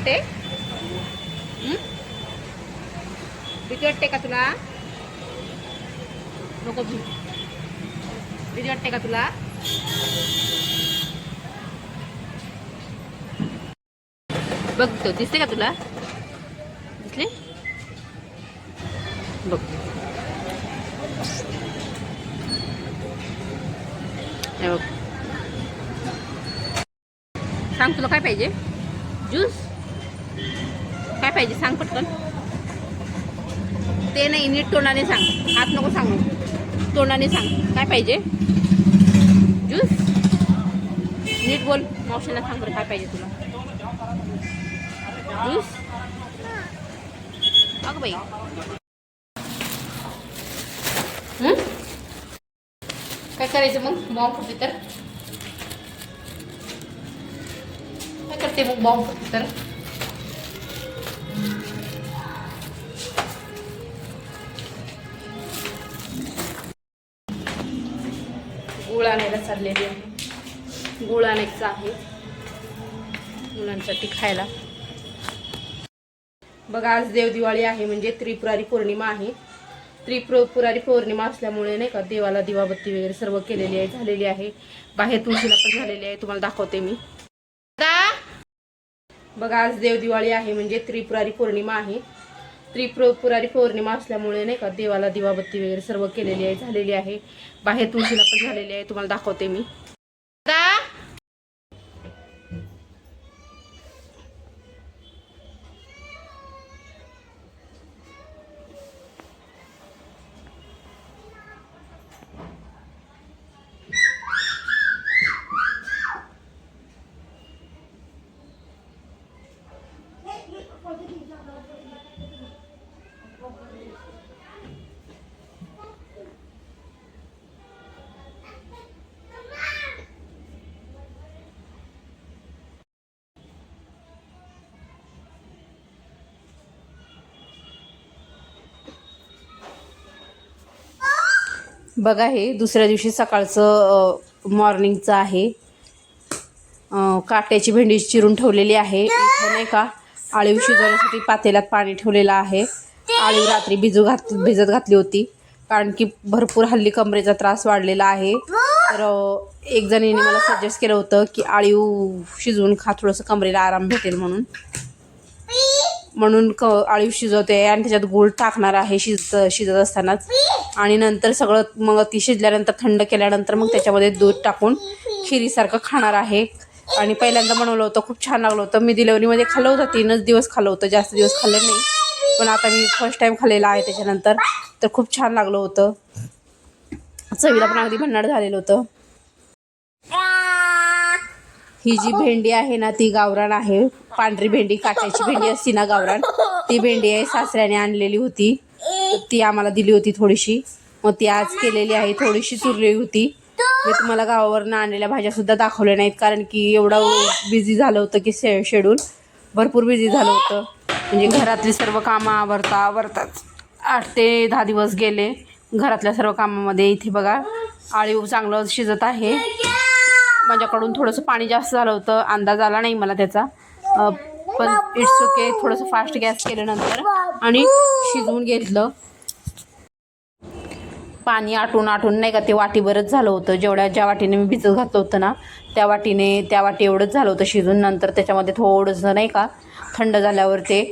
वाटते भीती वाटते का तुला? नको भीती वाटते का तुला? बघतो दिसते का तुला? दिसले? बघ. बघ. सांग तुला काय पाहिजे? ज्यूस? काय पाहिजे सांग पटकन. ते नाही नीट तोंडाने सांग. हात नको सांगू. तोंडाने सांग. काय पाहिजे? ज्यूस? नीट बोल. मावशीला सांग बरं काय पाहिजे तुला. ज्यूस? अगं बाई. काय करायचं मग? बॉम्ब फुटली तर? काय करते मग बॉम्ब फुटली तर? गुळ आणायला चाललेली आहे. गुळ आणायचं आहे मुलांसाठी खायला. बघा आज देवदिवाळी आहे म्हणजे त्रिपुरारी पौर्णिमा आहे. त्रिपुरारी पौर्णिमा असल्यामुळे नाही का देवाला दिवाबत्ती वगैरे सर्व केलेली आहे झालेली आहे. बाहेर तुळशीला पण झालेली आहे तुम्हाला दाखवते मी. बघा आज देवदिवाळी आहे म्हणजे त्रिपुरारी पौर्णिमा आहे. त्रिपुरारी पौर्णिमा असल्यामुळे नाही का देवाला दिवाबत्ती वगैरे सर्व केलेली आहे झालेली आहे. बाहेर तुळशीला पण झालेली आहे तुम्हाला दाखवते मी. बघा हे दुसऱ्या दिवशी सकाळचं मॉर्निंगचं आहे. काट्याची भेंडी चिरून ठेवलेली आहे. इथं नाही का आळीव शिजवण्यासाठी पातेल्यात पाणी ठेवलेलं आहे. आळीव रात्री भिजू घात भिजत घातली होती. कारण की भरपूर हल्ली कमरेचा त्रास वाढलेला आहे. तर एक जणीने मला सजेस्ट केलं होतं की आळीव शिजवून खा थोडंसं कमरेला आराम भेटेल म्हणून. म्हणून क आळीव शिजवते आणि त्याच्यात गूळ टाकणार आहे शिजत शिजत असतानाच. आणि नंतर सगळं मग ती शिजल्यानंतर थंड केल्यानंतर मग त्याच्यामध्ये दूध टाकून खिरीसारखं खाणार आहे. आणि पहिल्यांदा बनवलं होतं खूप छान लागलं होतं. मी डिलेवरीमध्ये खाल्लं होतं तीनच दिवस खाल्लं होतं. जास्त दिवस खाल्लं नाही. पण आता मी फर्स्ट टाईम खाल्लेलं आहे त्याच्यानंतर. तर खूप छान लागलं होतं. चवीला पण अगदी भन्नाट झालेलं होतं. ही जी भेंडी आहे ना ती गावरान आहे. पांढरी भेंडी काट्याची भेंडी असती ना गावरान ती भेंडी आहे सासऱ्याने आणलेली होती. ती आम्हाला दिली होती थोडीशी. मग ती आज केलेली आहे थोडीशी चुरलेली होती. मी तुम्हाला गावावरनं आणलेल्या भाज्या सुद्धा दाखवल्या नाहीत कारण की एवढं बिझी झालं होतं की शे शेड्यूल भरपूर बिझी झालं होतं. म्हणजे घरातली सर्व कामं आवरता आवरताच आठ ते दहा दिवस गेले. घरातल्या सर्व कामामध्ये इथे बघा आळीव चांगलं शिजत आहे. माझ्याकडून थोडंसं पाणी जास्त झालं होतं. अंदाज आला नाही मला त्याचा. पण इट्स ओके थोडंसं फास्ट गॅस केल्यानंतर आणि शिजवून घेतलं. पाणी आटून आटून नाही का ते वाटीभरच झालं होतं. जेवढ्या ज्या वाटीने मी भिजत घातलं होतं ना त्या वाटीने त्या वाटी एवढंच झालं होतं शिजून. नंतर त्याच्यामध्ये थोडंसं नाही का थंड झाल्यावर ते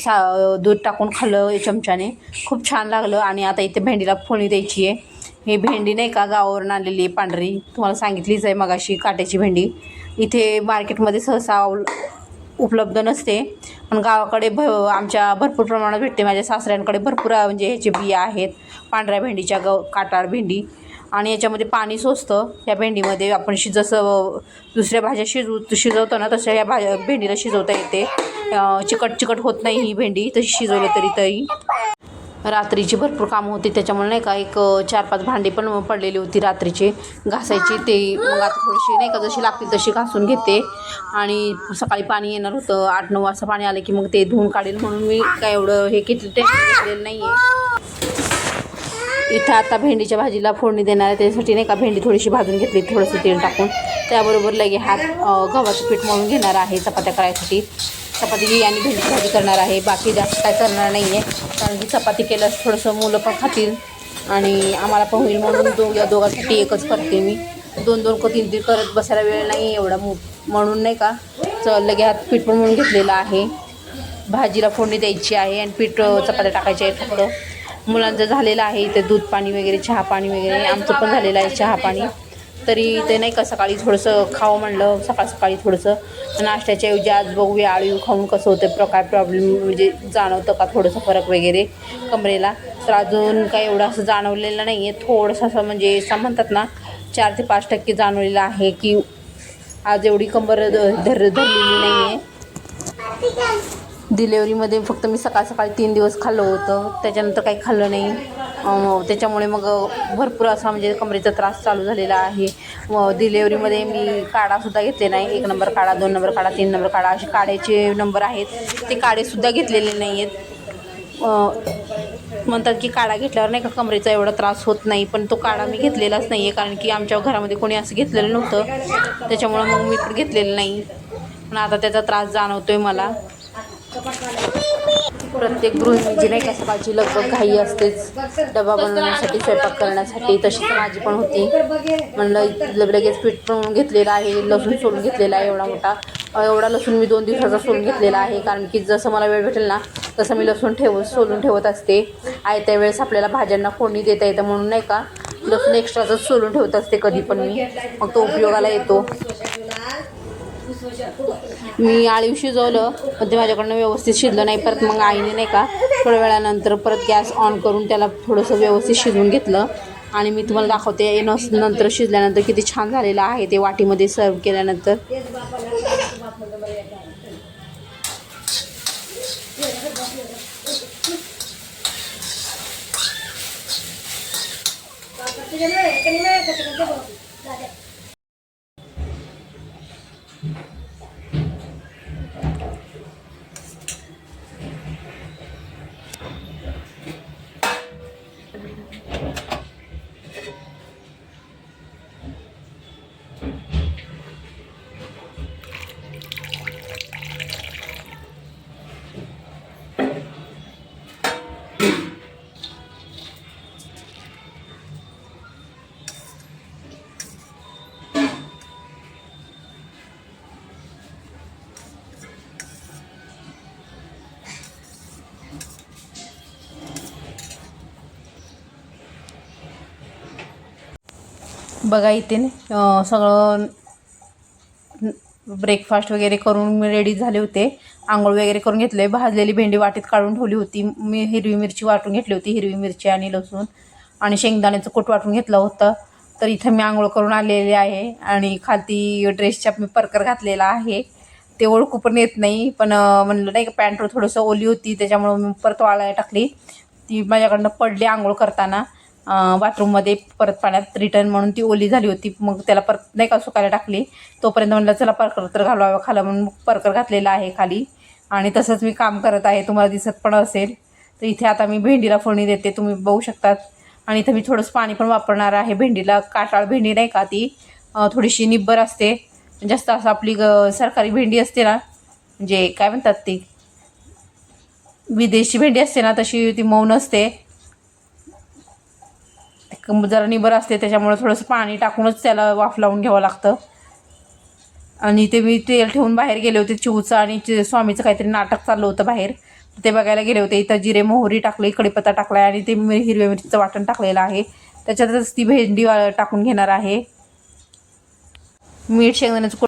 सा दूध टाकून खाल्लं चमच्याने. खूप छान लागलं आणि आता इथे भेंडीला फोणी द्यायची आहे. ही भेंडी नाही का गावावरून आणलेली आहे पांढरी? तुम्हाला सांगितलीच आहे मगाशी काट्याची भेंडी. इथे मार्केटमध्ये सहसा उपलब्ध नसते. पण गावाकडे भ आमच्या भरपूर प्रमाणात भेटते. माझ्या सासऱ्यांकडे भरपूर म्हणजे ह्याचे बिया आहेत पांढऱ्या भेंडीच्या ग काटाळ भेंडी. आणि याच्यामध्ये पाणी सोसतं. या भेंडीमध्ये आपण शि जसं दुसऱ्या भाज्या शिजू शिजवतो ना तसं या भाज्या भेंडीला शिजवता येते. चिकट चिकट होत नाही ही भेंडी. तशी शिजवलं तरी तरी. रात्रीची भरपूर कामं होती त्याच्यामुळे नाही का एक चार पाच भांडी पण पडलेली होती रात्रीची. घासायची ते मग आता थोडीशी नाही का जशी लागतील तशी घासून घेते. आणि सकाळी पाणी येणार होतं. आठ नऊ वाजता पाणी आलं की मग ते धुवून काढेल म्हणून मी काय एवढं हे किती टेन्शन घेतलेलं नाही आहे इथं आता भेंडीच्या भाजीला फोडणी देणार आहे. त्यासाठी नाही का भेंडी थोडीशी भाजून घेतली थोडंसं तेल टाकून. त्याबरोबर लगे हात गव्हाचं पीठ मळून घेणार आहे चपात्या करायसाठी. चपाती आणि भेंडी भाजी करणार आहे. बाकी जास्त काय करणार नाही आहे कारण की चपाती केल्यास थोडंसं मुलं पण खातील आणि आम्हाला पण होईल म्हणून दो या दोघांसाठी एकच करते मी. दोन दोन को तीन तीन करत बसायला वेळ नाही एवढा मु म्हणून नाही का चल लगे हात पीठ पण म्हणून घेतलेलं आहे. भाजीला फोडणी द्यायची आहे आणि पीठ चपात्या टाकायचे आहेत थोडं मुलांचं झालेलं आहे इथे दूध पाणी वगैरे चहा पाणी वगैरे. आमचं पण झालेलं आहे चहा पाणी. तरी ते नाही का सकाळी थोडंसं खावं म्हणलं सकाळ सकाळी थोडंसं. नाश्त्याच्या ऐवजी आज बघूया आळीव खाऊन कसं होतं प्रकार प्रॉब्लेम म्हणजे जाणवतं का थोडंसं फरक वगैरे कमरेला? तर अजून काही एवढं असं जाणवलेलं नाही आहे थोडंसं असं म्हणजे असं म्हणतात ना चार ते पाच टक्के जाणवलेलं आहे की आज एवढी कंबर धर धरलेली नाही आहे डिलेवरीमध्ये फक्त मी सकाळ सकाळी तीन दिवस खाल्लं होतं. त्याच्यानंतर काही खाल्लं नाही. त्याच्यामुळे मग भरपूर असा म्हणजे कमरेचा त्रास चालू झालेला आहे. व डिलेवरीमध्ये मी काढासुद्धा घेतले नाही. एक नंबर काढा दोन नंबर काढा तीन नंबर काढा असे काढ्याचे नंबर आहेत. ते काढेसुद्धा घेतलेले नाही आहेत म्हणतात की काढा घेतल्यावर नाही का कमरेचा एवढा त्रास होत नाही पण तो काढा मी घेतलेलाच नाही आहे कारण की आमच्या घरामध्ये कोणी असं घेतलेलं नव्हतं. त्याच्यामुळं मग मी पण घेतलेलं नाही. पण आता त्याचा त्रास जाणवतो आहे मला. प्रत्येक गृहिणीची नाही का सकाळची लगभग घाई असतेच. डबा बनवण्यासाठी स्वयंपाक करण्यासाठी तशीच माझी पण होती. म्हणलं लगेच पीठ पण घेतलेलं आहे लसूण सोलून घेतलेला आहे एवढा मोठा. एवढा लसूण मी दोन दिवसाचा सोलून घेतलेला आहे कारण की जसं मला वेळ भेटेल ना तसं मी लसूण ठेव सोलून ठेवत असते. आहे त्यावेळेस आपल्याला भाज्यांना फोडणी देता येतं म्हणून नाही का लसूण एक्स्ट्राचंच सोलून ठेवत असते कधी पण मी. मग तो उपयोगाला येतो. मी आळीव शिजवलं पण ते माझ्याकडनं व्यवस्थित शिजलं नाही. परत मग आईने नाही का थोड्या वेळानंतर परत गॅस ऑन करून त्याला थोडंसं व्यवस्थित शिजवून घेतलं. आणि मी तुम्हाला दाखवते नस नंतर शिजल्यानंतर किती छान झालेलं आहे ते वाटीमध्ये सर्व केल्यानंतर. बघा इथे सगळं ब्रेकफास्ट वगैरे करून मी रेडी झाले होते. आंघोळ वगैरे करून घेतले. भाजलेली भेंडी वाटीत काढून ठेवली होती. मी हिरवी मिरची वाटून घेतली होती हिरवी मिरची आणि लसूण. आणि शेंगदाण्याचं कूट वाटून घेतलं होतं. तर इथं मी आंघोळ करून आलेले आहे. आणि खालती ड्रेसच्या मी परकर घातलेला आहे. ते ओळखू पण येत नाही. पण म्हणलं नाही का पॅन्टवर थोडंसं ओली होती. त्याच्यामुळं मी परत वाळायला टाकली. ती माझ्याकडनं पडली आंघोळ करताना. बाथरूममध्ये परत पाण्यात रिटर्न म्हणून ती ओली झाली होती. मग त्याला परत नाही का सुकायला टाकली. तोपर्यंत म्हणलं चला परकर तर घालवावं खाला. म्हणून मग परकर घातलेला आहे खाली. आणि तसंच मी काम करत आहे. तुम्हाला दिसत पण असेल. तर इथे आता मी भेंडीला फोडणी देते. तुम्ही बघू शकतात. आणि इथं मी थोडंसं पाणी पण वापरणार आहे. भेंडीला काटाळ भेंडी नाही का ती? थोडीशी निब्बर असते. जास्त असं आपली ग सरकारी भेंडी असते ना म्हणजे काय म्हणतात ती? विदेशी भेंडी असते ना तशी ती मौन असते जरा निबर असते त्याच्यामुळे थोडंसं पाणी टाकूनच त्याला वाफ लावून घ्यावं लागतं. आणि ते मी तेल ठेवून बाहेर गेले होते चिवचं आणि स्वामीचं काहीतरी नाटक चाललं होतं बाहेर. ते बघायला गेले होते इथं जिरे मोहरी टाकली कडीपत्ता टाकला आहे आणि ते मी हिरव्या मिरचीचं वाटण टाकलेलं आहे. त्याच्यातच ती भेंडी टाकून घेणार आहे. मीठ शेंगदाण्याचं